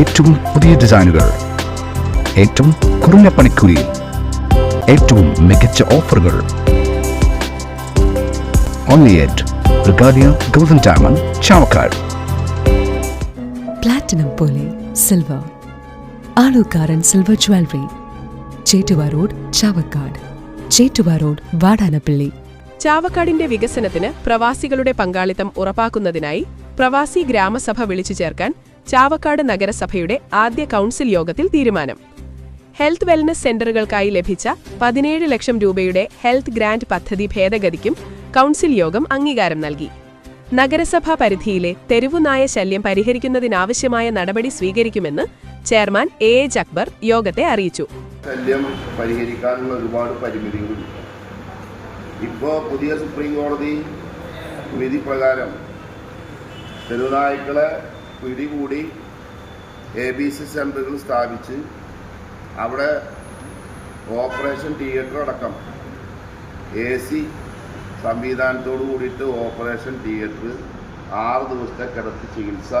ഏറ്റവും പുതിയ ഡിസൈനുകൾ. ഏറ്റവും കുറഞ്ഞ പണിക്കൂലിയിൽ ഏറ്റവും മികച്ച ഓഫറുകൾ. Only at Regalia golden diamond Chavakkad platinum പോലെ silver Alukkaran silver jewellery Chettuva road Chavakkad Chettuva road Vatanappally ചാവക്കാടിന്റെ വികസനത്തിന് പ്രവാസികളുടെ പങ്കാളിത്തം ഉറപ്പാക്കുന്നതിനായി പ്രവാസി ഗ്രാമസഭ വിളിച്ചു ചേർക്കാൻ ചാവക്കാട് നഗരസഭയുടെ ആദ്യ കൗൺസിൽ യോഗത്തിൽ തീരുമാനം. ഹെൽത്ത് വെൽനസ് സെന്ററുകൾക്കായി ലഭിച്ച പതിനേഴ് ലക്ഷം രൂപയുടെ ഹെൽത്ത് ഗ്രാന്റ് പദ്ധതി ഭേദഗതിക്കും കൗൺസിൽ യോഗം അംഗീകാരം നൽകി. നഗരസഭാ പരിധിയിലെ തെരുവുനായ ശല്യം പരിഹരിക്കുന്നതിനാവശ്യമായ നടപടി സ്വീകരിക്കുമെന്ന് ചെയർമാൻ എ എച്ച് അക്ബർ യോഗത്തെ അറിയിച്ചു. ശല്യം പരിഹരിക്കാനുള്ള ഒരുപാട് പരിമിതികളുണ്ട് ഇപ്പോൾ പുതിയ സുപ്രീം കോടതി വിധി പ്രകാരം തെരുവുനായ്ക്കളെ പിടികൂടി എ ബി സി സെന്ററുകൾ സ്ഥാപിച്ച് അവിടെ ഓപ്പറേഷൻ തിയേറ്റർ അടക്കം എ സി സംവിധാനത്തോടു കൂടിയിട്ട് ഓപ്പറേഷൻ തിയേറ്റർ ആറ് ദിവസത്തെ കിടത്തി ചികിത്സ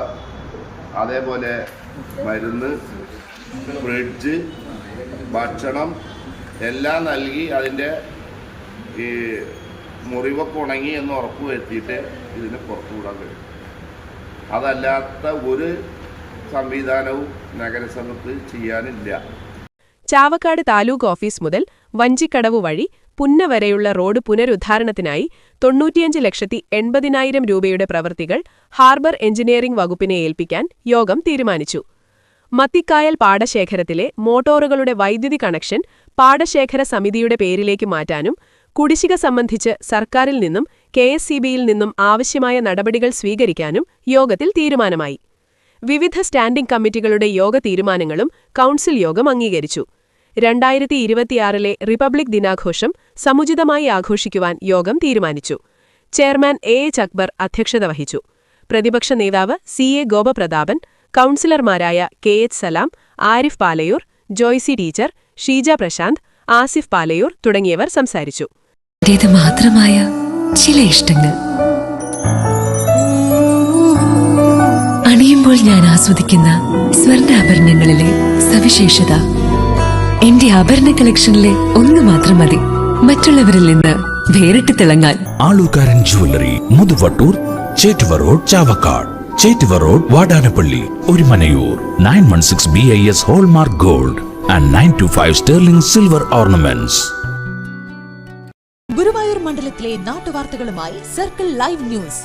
അതേപോലെ മരുന്ന് ഫ്രിഡ്ജ് ഭക്ഷണം എല്ലാം നൽകി അതിന്റെ ഈ മുറിവൊക്കെ ഉണങ്ങി എന്ന് ഉറപ്പ് വരുത്തിയിട്ട് ഇതിനെ പുറത്തുവിടാൻ കഴിയും. അതല്ലാത്ത ഒരു സംവിധാനവും നഗരസഭത്ത് ചെയ്യാനില്ല. ചാവക്കാട് താലൂക്ക് ഓഫീസ് മുതൽ വഞ്ചിക്കടവ് വഴി പുന്ന വരെയുള്ള റോഡ് പുനരുദ്ധാരണത്തിനായി തൊണ്ണൂറ്റിയഞ്ച് ലക്ഷത്തി എൺപതിനായിരം രൂപയുടെ പ്രവൃത്തികൾ ഹാർബർ എഞ്ചിനീയറിംഗ് വകുപ്പിനെ ഏൽപ്പിക്കാൻ യോഗം തീരുമാനിച്ചു. മത്തിക്കായൽ പാടശേഖരത്തിലെ മോട്ടോറുകളുടെ വൈദ്യുതി കണക്ഷൻ പാടശേഖര സമിതിയുടെ പേരിലേക്ക് മാറ്റാനും കുടിശ്ശിക സംബന്ധിച്ച് സർക്കാരിൽ നിന്നും കെ നിന്നും ആവശ്യമായ നടപടികൾ സ്വീകരിക്കാനും യോഗത്തിൽ തീരുമാനമായി. വിവിധ സ്റ്റാൻഡിംഗ് കമ്മിറ്റികളുടെ യോഗ തീരുമാനങ്ങളും കൗൺസിൽ യോഗം അംഗീകരിച്ചു. രണ്ടായിരത്തി ഇരുപത്തിയാറിലെ റിപ്പബ്ലിക് ദിനാഘോഷം സമുചിതമായി ആഘോഷിക്കുവാൻ യോഗം തീരുമാനിച്ചു. ചെയർമാൻ എ എച്ച് അക്ബർ അധ്യക്ഷത വഹിച്ചു. പ്രതിപക്ഷ നേതാവ് സി എ ഗോപപ്രതാപൻ കൗൺസിലർമാരായ K H Salam Arif Palayoor Joicy teacher Sheeja Prashanth Asif Palayoor തുടങ്ങിയവർ സംസാരിച്ചു. ഇത് മാത്രമായ ചില ഇഷ്ടങ്ങൾ. അണിയുമ്പോൾ ഞാൻ ആസ്വദിക്കുന്ന സ്വർണാഭരണങ്ങളിലെ സവിശേഷത. എന്റെ ആഭരണ കളക്ഷനിലെ ഒന്ന് മാത്രം മതി. മറ്റുള്ളവരിൽ നിന്ന് വേറിട്ട് തിളങ്ങാൻ. Alukkaran jewellery Muthuvattoor Chettuva road Chavakkad. Chettuva road Vatanappally Orumanayoor. Nine one six B I S hallmark gold and nine two five sterling silver ornaments. മണ്ഡലത്തിലെ നാട്ടുവാർത്തകളുമായി സർക്കിൾ ലൈവ് ന്യൂസ്.